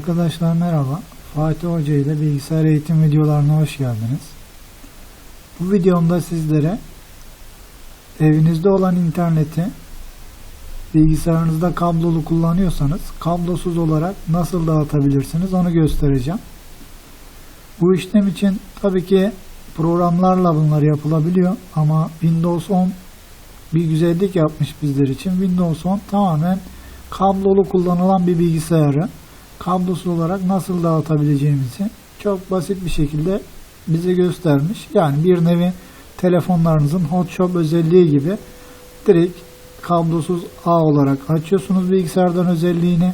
Arkadaşlar merhaba. Fatih Hoca ile bilgisayar eğitim videolarına hoş geldiniz. Bu videomda sizlere evinizde olan interneti bilgisayarınızda kablolu kullanıyorsanız kablosuz olarak nasıl dağıtabilirsiniz onu göstereceğim. Bu işlem için tabii ki programlarla bunlar yapılabiliyor ama Windows 10 bir güzellik yapmış bizler için. Windows 10 tamamen kablolu kullanılan bir bilgisayarı kablosuz olarak nasıl dağıtabileceğimizi çok basit bir şekilde bize göstermiş. Yani bir nevi telefonlarınızın Hotshop özelliği gibi direkt kablosuz ağ olarak açıyorsunuz bilgisayardan özelliğini.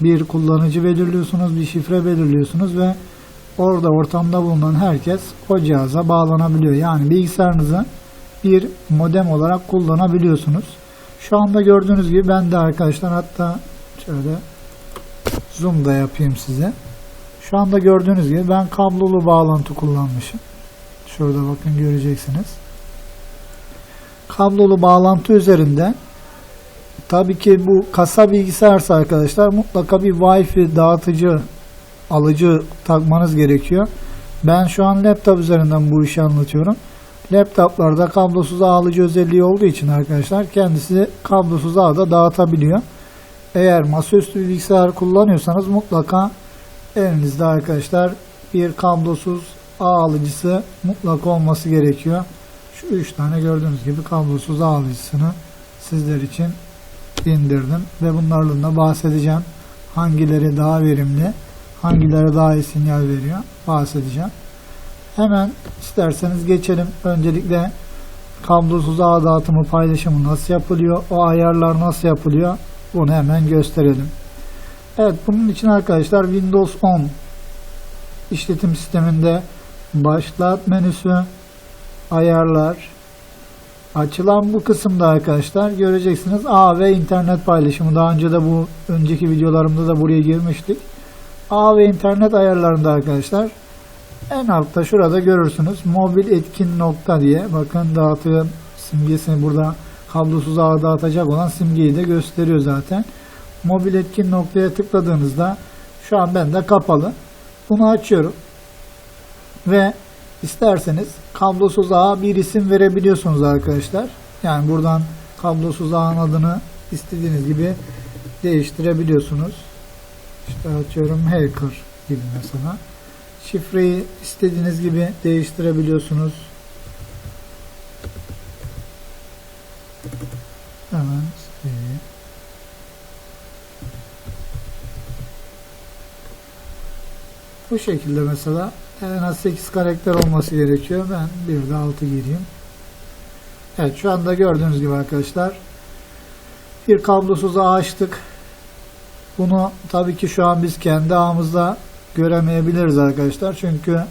Bir kullanıcı belirliyorsunuz, bir şifre belirliyorsunuz ve orada ortamda bulunan herkes o cihaza bağlanabiliyor. Yani bilgisayarınızı bir modem olarak kullanabiliyorsunuz. Şu anda gördüğünüz gibi ben de arkadaşlar hatta şöyle zoom da yapayım size. Şu anda gördüğünüz gibi ben kablolu bağlantı kullanmışım. Şurada bakın göreceksiniz. Kablolu bağlantı üzerinden tabii ki bu kasa bilgisayarsa arkadaşlar mutlaka bir Wi-Fi dağıtıcı alıcı takmanız gerekiyor. Ben şu an laptop üzerinden bu işi anlatıyorum. Laptoplarda kablosuz ağ alıcı özelliği olduğu için arkadaşlar kendisi kablosuz ağda dağıtabiliyor. Eğer masaüstü bilgisayar kullanıyorsanız mutlaka evinizde arkadaşlar bir kablosuz ağ alıcısı mutlaka olması gerekiyor. Şu üç tane gördüğünüz gibi kablosuz ağ alıcısını sizler için indirdim ve bunlarla da bahsedeceğim. Hangileri daha verimli, hangileri daha iyi sinyal veriyor bahsedeceğim. Hemen isterseniz geçelim. Öncelikle kablosuz ağ dağıtımı paylaşımı nasıl yapılıyor, o ayarlar nasıl yapılıyor bunu hemen gösterelim. Evet bunun için arkadaşlar Windows 10 işletim sisteminde başlat menüsü ayarlar. Açılan bu kısımda arkadaşlar göreceksiniz ağ ve internet paylaşımı. Daha önce de bu önceki videolarımda da buraya girmiştik. Ağ ve internet ayarlarında arkadaşlar en altta şurada görürsünüz. Mobil etkin nokta diye. Bakın dağıtım simgesini burada kablosuz ağ dağıtacak olan simgeyi de gösteriyor zaten. Mobil etkin noktaya tıkladığınızda şu an bende kapalı. Bunu açıyorum. Ve isterseniz kablosuz ağa bir isim verebiliyorsunuz arkadaşlar. Yani buradan kablosuz ağın adını istediğiniz gibi değiştirebiliyorsunuz. İşte açıyorum hacker gibi mesela. Şifreyi istediğiniz gibi değiştirebiliyorsunuz. Hemen sileyim. Bu şekilde mesela en az 8 karakter olması gerekiyor. Ben bir de 6 gireyim. Evet şu anda gördüğünüz gibi arkadaşlar bir kablosuz ağ açtık. Bunu tabii ki şu an biz kendi ağımızda göremeyebiliriz arkadaşlar. Çünkü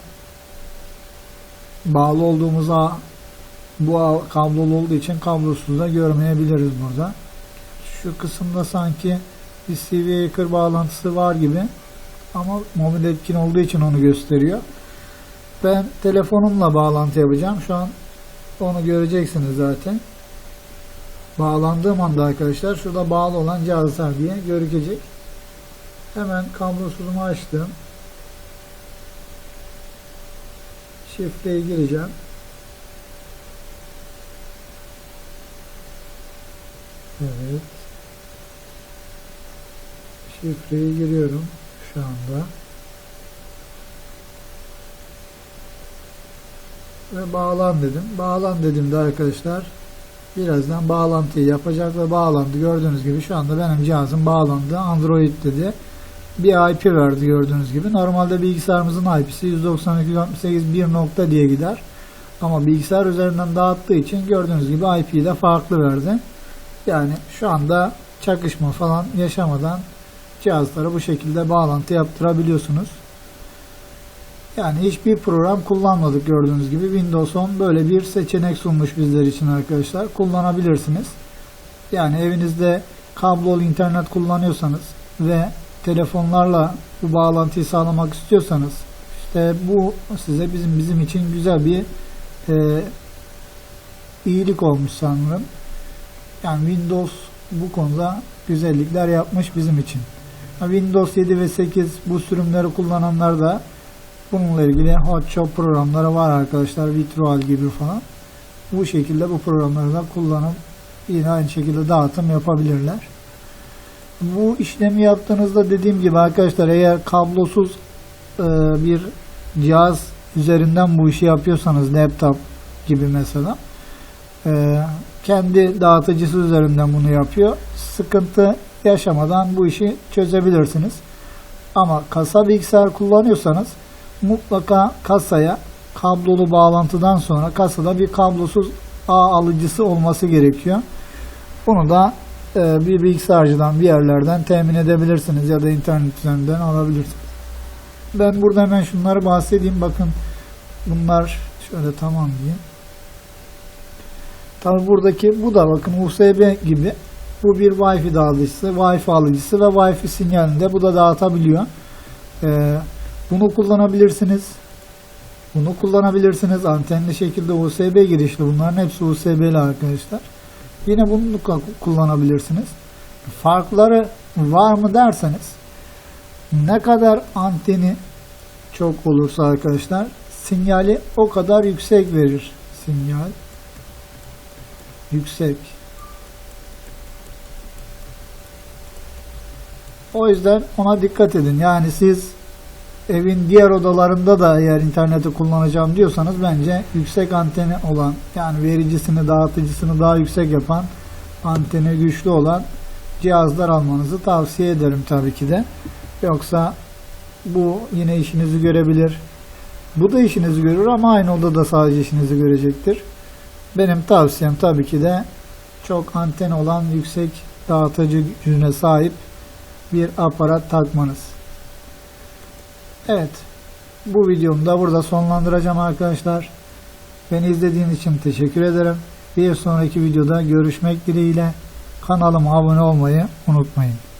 bağlı olduğumuz ağ bu kablolu olduğu için kablosuz da görmeyebiliriz burada. Şu kısımda sanki bir CV Hacker bağlantısı var gibi ama mobil etkin olduğu için onu gösteriyor. Ben telefonumla bağlantı yapacağım. Şu an onu göreceksiniz zaten. Bağlandığım anda arkadaşlar şurada bağlı olan cihazlar diye gözükecek. Hemen kablosuzumu açtım. Şifreyi gireceğim. Evet. Şifreyi giriyorum şu anda. Ve bağlan dedim. Bağlan dediğimde arkadaşlar birazdan bağlantıyı yapacak ve bağlandı. Gördüğünüz gibi şu anda benim cihazım bağlandı. Android dedi. Bir IP verdi gördüğünüz gibi. Normalde bilgisayarımızın IP'si 192.168 nokta diye gider. Ama bilgisayar üzerinden dağıttığı için gördüğünüz gibi IP'yi de farklı verdi. Yani şu anda çakışma falan yaşamadan cihazlara bu şekilde bağlantı yaptırabiliyorsunuz. Yani hiçbir program kullanmadık gördüğünüz gibi. Windows 10 böyle bir seçenek sunmuş bizler için arkadaşlar. Kullanabilirsiniz. Yani evinizde kablolu internet kullanıyorsanız ve telefonlarla bu bağlantıyı sağlamak istiyorsanız işte bu size bizim bizim için güzel bir e, iyilik olmuş sanırım. Yani Windows bu konuda güzellikler yapmış bizim için. Windows 7 ve 8 bu sürümleri kullananlar da bununla ilgili Hotshot programları var arkadaşlar. Vitroal gibi falan. Bu şekilde bu programları da kullanıp yine aynı şekilde dağıtım yapabilirler. Bu işlemi yaptığınızda dediğim gibi arkadaşlar eğer kablosuz e, bir cihaz üzerinden bu işi yapıyorsanız laptop gibi mesela e, kendi dağıtıcısı üzerinden bunu yapıyor. Sıkıntı yaşamadan bu işi çözebilirsiniz. Ama kasa bilgisayar kullanıyorsanız mutlaka kasaya kablolu bağlantıdan sonra kasada bir kablosuz ağ alıcısı olması gerekiyor. Bunu da e, bir bilgisayarcıdan bir yerlerden temin edebilirsiniz ya da internet üzerinden alabilirsiniz. Ben burada hemen şunları bahsedeyim. Bakın bunlar şöyle tamam diyeyim. Tabi buradaki bu da bakın USB gibi bu bir Wi-Fi dağıtıcısı, Wi-Fi alıcısı ve Wi-Fi sinyalinde bu da dağıtabiliyor. Ee, bunu kullanabilirsiniz. Bunu kullanabilirsiniz. Antenli şekilde USB girişli. Bunların hepsi USB'li arkadaşlar. Yine bunu da kullanabilirsiniz. Farkları var mı derseniz ne kadar anteni çok olursa arkadaşlar sinyali o kadar yüksek verir. Sinyal yüksek. O yüzden ona dikkat edin. Yani siz evin diğer odalarında da eğer interneti kullanacağım diyorsanız bence yüksek anteni olan yani vericisini dağıtıcısını daha yüksek yapan anteni güçlü olan cihazlar almanızı tavsiye ederim tabii ki de. Yoksa bu yine işinizi görebilir. Bu da işinizi görür ama aynı odada sadece işinizi görecektir. Benim tavsiyem tabii ki de çok anten olan yüksek dağıtıcı gücüne sahip bir aparat takmanız. Evet. Bu videomu da burada sonlandıracağım arkadaşlar. Beni izlediğiniz için teşekkür ederim. Bir sonraki videoda görüşmek dileğiyle kanalıma abone olmayı unutmayın.